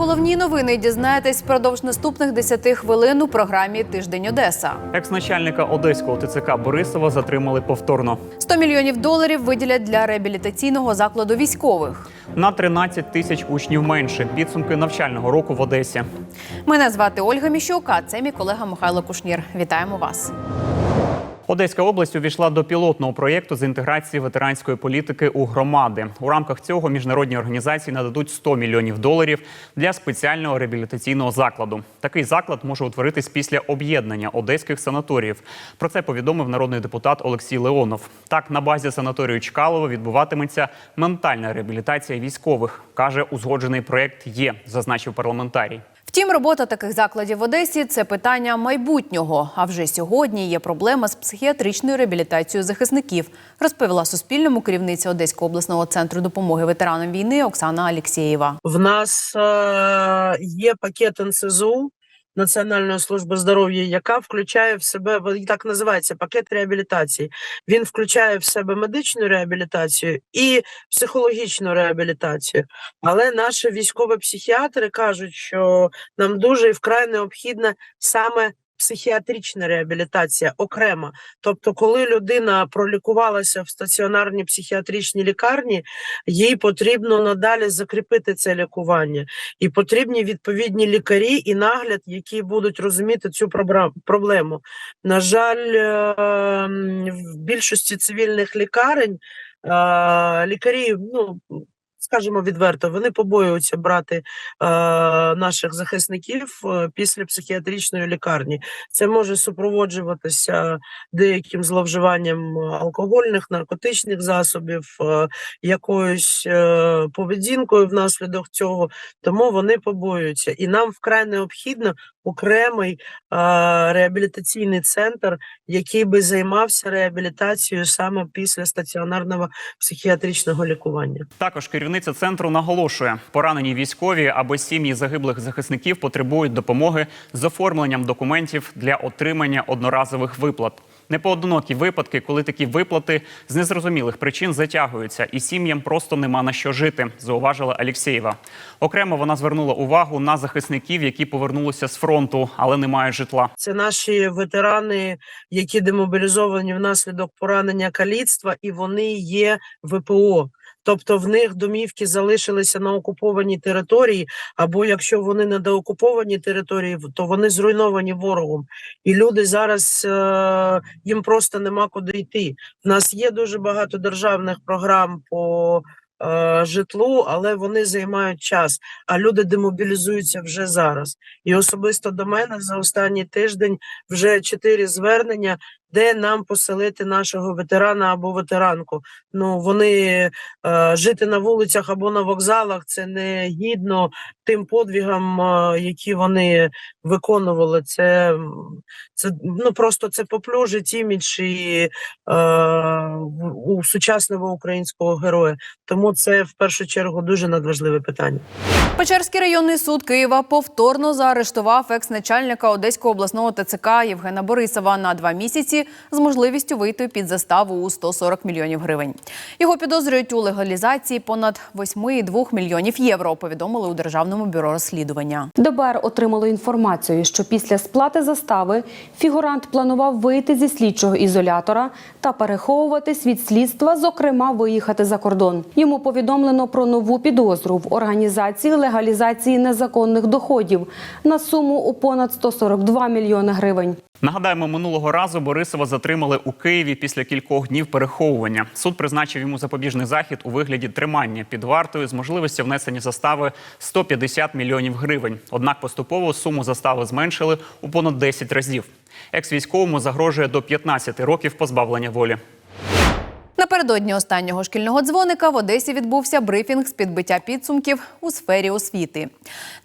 Головні новини дізнаєтесь впродовж наступних 10 хвилин у програмі Тиждень Одеса. Екс-начальника одеського ТЦК Борисова затримали повторно 100 мільйонів доларів виділять для реабілітаційного закладу військових. на 13 тисяч учнів менше. Підсумки навчального року в Одесі. Мене звати Ольга Міщук, а це мій колега Михайло Кушнір. Вітаємо вас. Одеська область увійшла до пілотного проєкту з інтеграції ветеранської політики у громади. У рамках цього міжнародні організації нададуть 100 мільйонів доларів для спеціального реабілітаційного закладу. Такий заклад може утворитись після об'єднання одеських санаторіїв. Про це повідомив народний депутат Олексій Леонов. Так, на базі санаторію Чкалово відбуватиметься ментальна реабілітація військових. каже, узгоджений проєкт є, зазначив парламентарій. Втім, робота таких закладів в Одесі це питання майбутнього. А вже сьогодні є проблема з психіатричною реабілітацією захисників, розповіла Суспільному керівниця Одеського обласного центру допомоги ветеранам війни Оксана Алєксєєва. В нас е, є пакет НСЗУ Національної служби здоров'я, яка включає в себе так називається пакет реабілітації. Він включає в себе медичну реабілітацію і психологічну реабілітацію. Але наші військові психіатри кажуть, що нам дуже і вкрай необхідна саме. Психіатрична реабілітація окремо, тобто, коли людина пролікувалася в стаціонарній психіатричній лікарні, їй потрібно надалі закріпити це лікування, і потрібні відповідні лікарі і нагляд, які будуть розуміти цю проблему. На жаль, е, в більшості цивільних лікарень е, лікарі, ну скажімо відверто, вони побоюються брати е, наших захисників е, після психіатричної лікарні. Це може супроводжуватися деяким зловживанням алкогольних, наркотичних засобів, е, якоюсь е, поведінкою внаслідок цього, тому вони побоюються. І нам вкрай необхідно окремий е, реабілітаційний центр, який би займався реабілітацією саме після стаціонарного психіатричного лікування. Також керівниця центру наголошує, поранені військові або сім'ї загиблих захисників потребують допомоги з оформленням документів для отримання одноразових виплат. Непоодинокі випадки, коли такі виплати з незрозумілих причин затягуються, і сім'ям просто нема на що жити, зауважила Алєксєєва. Окремо вона звернула увагу на захисників, які повернулися з фронту, але не мають житла. Це наші ветерани, які демобілізовані внаслідок поранення каліцтва, і вони є ВПО. Тобто в них домівки залишилися на окупованій території, або якщо вони на деокупованій території, то вони зруйновані ворогом. І люди зараз е, їм просто нема куди йти. В нас є дуже багато державних програм по е, житлу, але вони займають час. А люди демобілізуються вже зараз. І особисто до мене за останній тиждень вже чотири звернення, де нам поселити нашого ветерана або ветеранку. Ну вони е, жити на вулицях або на вокзалах це не гідно тим подвігам, е, які вони виконували. Це, це ну просто це поплюжить імідж і, е, у сучасного українського героя. Тому це в першу чергу дуже надважливе питання. Печерський районний суд Києва повторно заарештував екс-начальника Одеського обласного ТЦК Євгена Борисова на два місяці з можливістю вийти під заставу у 140 мільйонів гривень. Його підозрюють у легалізації понад 8,2 мільйонів євро. Повідомили у державному бюро розслідування. ДБР отримало інформацію, що після сплати застави фігурант планував вийти зі слідчого ізолятора та переховуватись від слідства, зокрема виїхати за кордон. Йому повідомлено про нову підозру в організації легалізації незаконних доходів на суму у понад 142 мільйони гривень. Нагадаємо, минулого разу Борисова затримали у Києві після кількох днів переховування. Суд призначив йому запобіжний захід у вигляді тримання під вартою з можливістю внесення застави 150 мільйонів гривень. Однак поступово суму застави зменшили у понад 10 разів. Екс-військовому загрожує до 15 років позбавлення волі. На Напередодні останнього шкільного дзвоника в Одесі відбувся брифінг з підбиття підсумків у сфері освіти.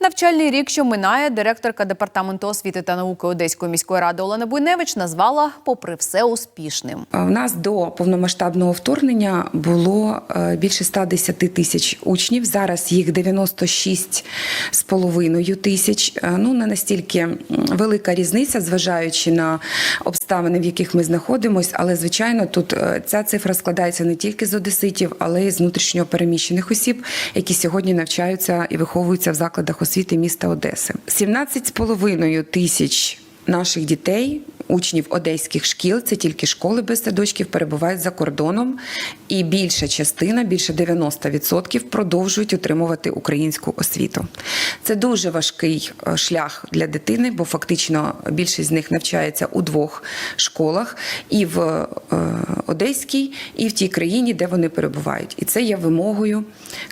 Навчальний рік, що минає, директорка департаменту освіти та науки Одеської міської ради Олена Буйневич назвала, попри все, успішним. У нас до повномасштабного вторгнення було е, більше 110 тисяч учнів. Зараз їх 96 з половиною тисяч. Е, Ну не настільки велика різниця, зважаючи на обставини, в яких ми знаходимося. Але звичайно, тут е, ця цифра складається не тільки з одеситів, але й з внутрішньо переміщених осіб, які сьогодні навчаються і виховуються в закладах освіти міста Одеси. 17 з половиною тисяч наших дітей, учнів одеських шкіл, це тільки школи без садочків, перебувають за кордоном, і більша частина, більше 90% продовжують отримувати українську освіту. Це дуже важкий е, шлях для дитини, бо фактично більшість з них навчається у двох школах: і в е, Одеській, і в тій країні, де вони перебувають. І це є вимогою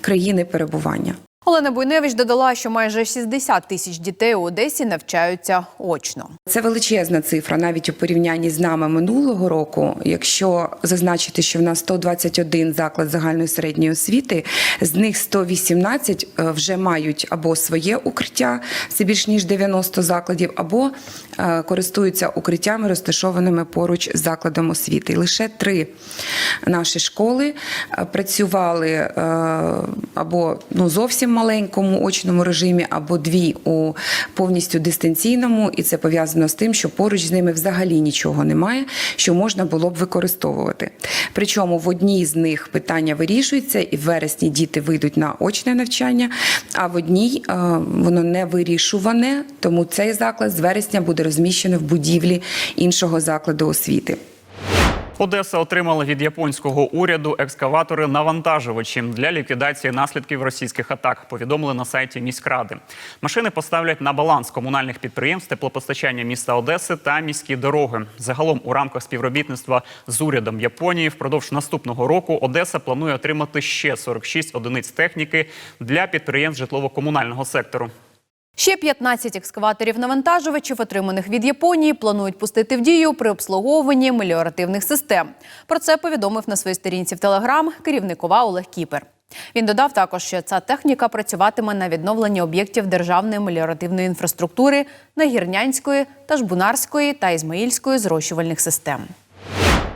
країни перебування. Олена Буйневич додала, що майже 60 тисяч дітей у Одесі навчаються очно. Це величезна цифра, навіть у порівнянні з нами минулого року. Якщо зазначити, що в нас 121 заклад загальної середньої освіти, з них 118 е, вже мають або своє укриття, це більш ніж 90 закладів, або е, користуються укриттями, розташованими поруч з закладом освіти. Лише три наші школи е, працювали або ну зовсім маленькому очному режимі, або дві у повністю дистанційному, і це пов'язано з тим, що поруч з ними взагалі нічого немає, що можна було б використовувати. Причому в одній з них питання вирішується, і в вересні діти вийдуть на очне навчання, а в одній е, воно не вирішуване, тому цей заклад з вересня буде розміщений в будівлі іншого закладу освіти. Одеса отримала від японського уряду екскаватори навантажувачі для ліквідації наслідків російських атак. Повідомили на сайті міськради. Машини поставлять на баланс комунальних підприємств теплопостачання міста Одеси та міські дороги. Загалом у рамках співробітництва з урядом Японії впродовж наступного року Одеса планує отримати ще 46 одиниць техніки для підприємств житлово-комунального сектору. Ще 15 екскаваторів-навантажувачів, отриманих від Японії, планують пустити в дію при обслуговуванні меліоративних систем. Про це повідомив на своїй сторінці в Телеграм керівник ОВА Олег Кіпер. Він додав також, що ця техніка працюватиме на відновленні об'єктів державної меліоративної інфраструктури Нагірнянської, Ташбунарської та Ізмаїльської зрощувальних систем.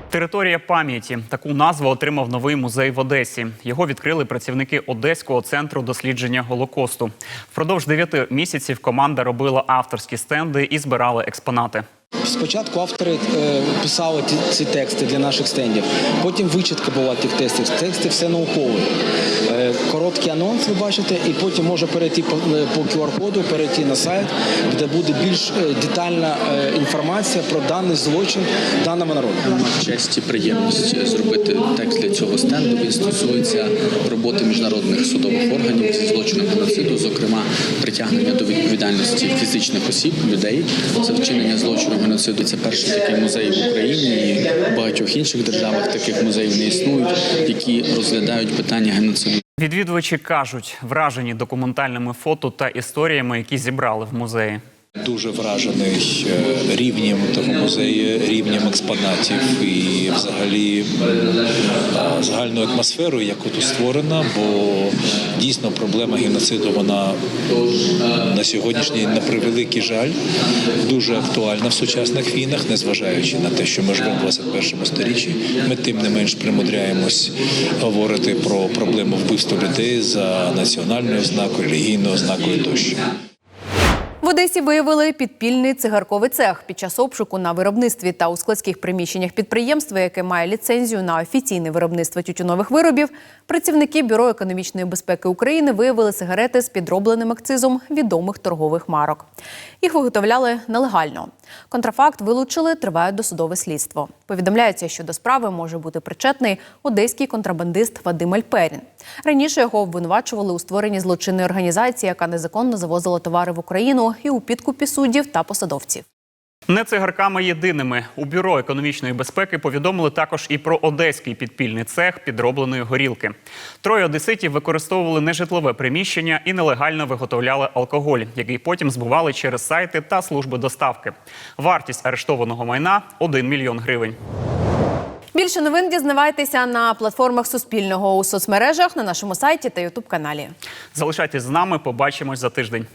Територія пам'яті таку назву отримав новий музей в Одесі. Його відкрили працівники Одеського центру дослідження голокосту. Впродовж дев'яти місяців команда робила авторські стенди і збирала експонати. Спочатку автори е, писали ті, ці тексти для наших стендів, потім вичитка була тих текстів. Тексти все наукові. Е, короткий анонс, ви бачите, і потім може перейти по, е, QR-коду, перейти на сайт, де буде більш е, детальна е, інформація про даний злочин даного народу. честь і приємність зробити текст для цього стенду. Він стосується роботи міжнародних судових органів зі злочином геноциду, зокрема притягнення до відповідальності фізичних осіб, людей за вчинення злочину геноциду. Це перший такий музей в Україні і в багатьох інших державах таких музеїв не існують, які розглядають питання геноциду. Відвідувачі кажуть, вражені документальними фото та історіями, які зібрали в музеї. Дуже вражений е, рівнем того музею, рівнем експонатів і взагалі е, загальною атмосферою, яку тут створена, бо дійсно проблема геноциду вона на сьогоднішній на превеликий жаль дуже актуальна в сучасних війнах, незважаючи на те, що ми живемо в 21 сторіччі. Ми тим не менш примудряємось говорити про проблему вбивства людей за національною ознакою, релігійною ознакою тощо. В Одесі виявили підпільний цигарковий цех під час обшуку на виробництві та у складських приміщеннях підприємства, яке має ліцензію на офіційне виробництво тютюнових виробів. Працівники Бюро економічної безпеки України виявили сигарети з підробленим акцизом відомих торгових марок. Їх виготовляли нелегально. Контрафакт вилучили, триває досудове слідство. Повідомляється, що до справи може бути причетний одеський контрабандист Вадим Альперін. Раніше його обвинувачували у створенні злочинної організації, яка незаконно завозила товари в Україну і у підкупі суддів та посадовців. Не цигарками єдиними у бюро економічної безпеки повідомили також і про одеський підпільний цех підробленої горілки. Троє одеситів використовували нежитлове приміщення і нелегально виготовляли алкоголь, який потім збували через сайти та служби доставки. Вартість арештованого майна 1 мільйон гривень. Більше новин дізнавайтеся на платформах Суспільного у соцмережах на нашому сайті та Ютуб каналі. Залишайтесь з нами. Побачимось за тиждень.